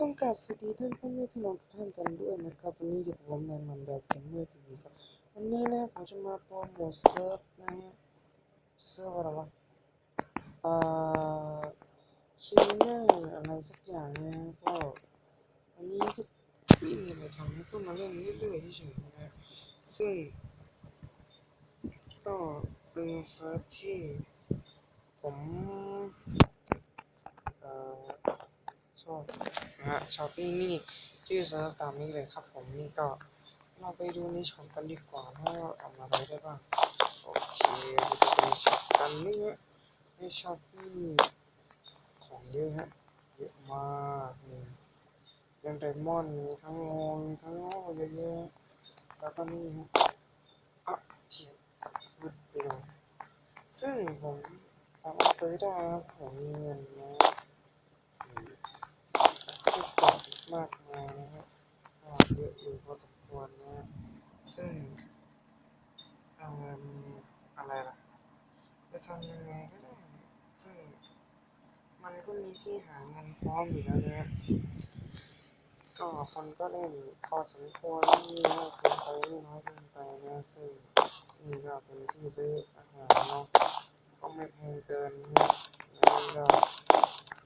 ต้องกราบสวัสดีท่านพ่อแม่พี่น้องทุกท่านกันด้วยนะครับ วันนี้อยู่กับผมแมนมันแบกเกมเมอร์ทีวีครับวันนี้นะผมจะมาโปรโมทเซิร์ฟนะฮะเซิร์ฟอะไรวะอ่าคิวเนอร์อะไรสักอย่างนะก็วันนี้ก็ไม่มีอะไรทำนะก็มาเล่นเรื่อยๆเฉยๆนะซึ่ง ก็เป็นเซิร์ฟที่ผม เอ่อชอบะฮะชอบนี่นี่ชื่อเซิร์ฟตามนี้เลยครับผมนี่ก็เราไปดูในช็อปกันดีกว่าว่าเอาอะไรได้บ้างโอเคเราไปดูในช็อปกันนี่ฮะในช็อปนี่ของเยอะฮะเยอะมากนี่เรื่องไดมอนด์มีทั้งโลมีทั้งโอ้เยอะแยะแล้วก็นี่ฮะอะเทียบมืดไปเลยซึ่งผมสามารถซื้อได้นะครับผมมีเงินนะที่ชุดเกราะอีก มากมายนะฮะเยอะอยู่พอสมควรนะ ซึ่งอ่ออะไรล่ะ จะทำยังไงก็ได้เนี่ยซึ่งมันก็มีที่หาเงินพร้อมอยู่แล้วนะฮะก็คนก็เล่นพอสมควรมีมากเกินไปไม่น้อยเกินไปนะซึ่งนี่ก็เป็นที่ซื้ออาหารเนาะก็ไม่แพงเกินนะแล้วนี่ก็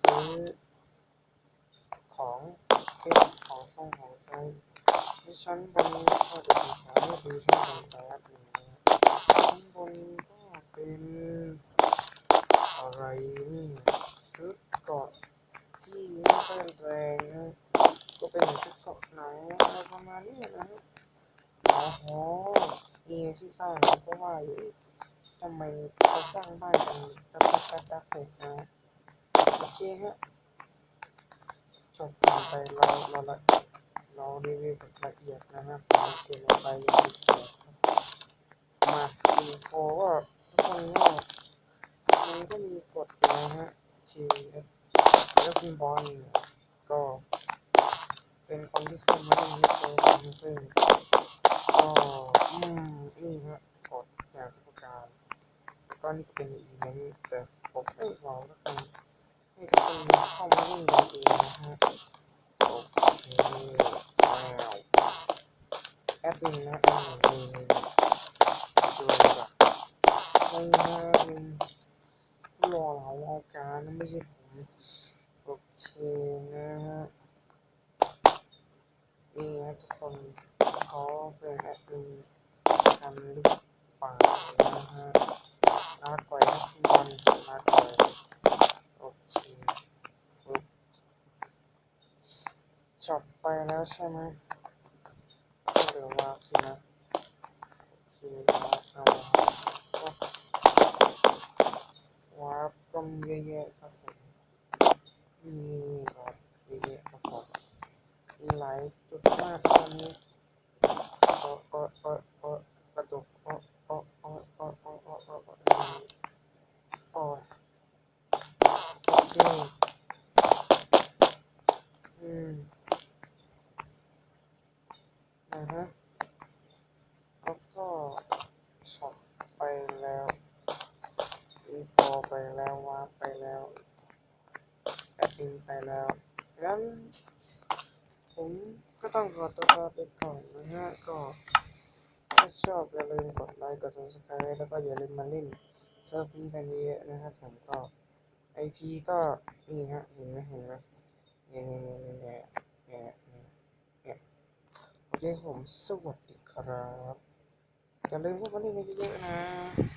ซื้อ ของเก็บของช่องของใช้ที่ชั้ นบนก็เดี๋ยวผมหาให้ดูชั้นบนแป๊บนึงชั้นบนก็เป็นอะไรนี่ชุดเกาะที่ไม่ค่อยแรงนะก็เป็นชุดเกาะหนังอะไรประมาณนี้นะฮะอ๋อโหนี่ที่สร้างเพราะว่าอยู่ทำไมเขาสร้างบ้านกันแป๊บๆแป๊บเสร็จนะโอเคฮะจบไปเราเราละ เรารีวิวแบบละเอียดนะครับโอเคเราไปอย่างละเอียดมาอินโฟว่าทุกคนก็มันก็มีกฎนะฮะทีแล้วคุณบอลก็เป็นคนที่เข้ามาเล่นในเซิร์ฟนซึ่งก็อืมนี่ฮะกฎอย่ากประการแล้วก็นี่ก็เป็นอีเวนต์แต่ผมไม่บอกแล้วกันให้ทุกคนเข้ามาเล่นกันเองนะฮะ โอเคว้าวแอดมินนะแอดมินนี่นี่ดูเลยแบบไม่นะแอดมินรอเราเอา การนะไม่ใช่ผมโอเคนะฮะนี่ฮะทุกคนเขาเป็นแอดมินกันหรือเปล่านะฮะลาก่อยนะคุณบอลลาก่อยโอเคจบไปแล้วใช่ไหมเหลือวาร์ปสินะโอเควาร์ปเอาวาร์ป ก็มีเยอะแยะครับผมมีมีวาร์ปเยอะแยะครับผมมีหลายจุดมากตอนนี้โอ้โอ้โอ้โอ้กระตุกโอ้โอ้โอ้โอ้โอ้โอ้โอ้โอ้โอ้ยโอเคอืมนะฮะแล้วก็ช็อปไปแล้วอีโฟ ไปแล้ววาร์ปไปแล้วแอดมินไปแล้ว งั้น ผมก็ต้องขอตัวลาไปก่อนนะฮะ ก็ ถ้าชอบอย่าลืมกดไลค์ กด subscribe แล้วก็อย่าลืมมาเล่นเซิร์ฟนี้กันเยอะนะครับผมก็ IP ก็นี่ฮะ เห็นไหมเห็นไหมเนี่ยเนี่ยเนี่ยเนี่ยเนี่ยเนี่ยโอเคผมสวัสดีครับ อย่าลืมพวกมันเล่นกันเยอะๆนะ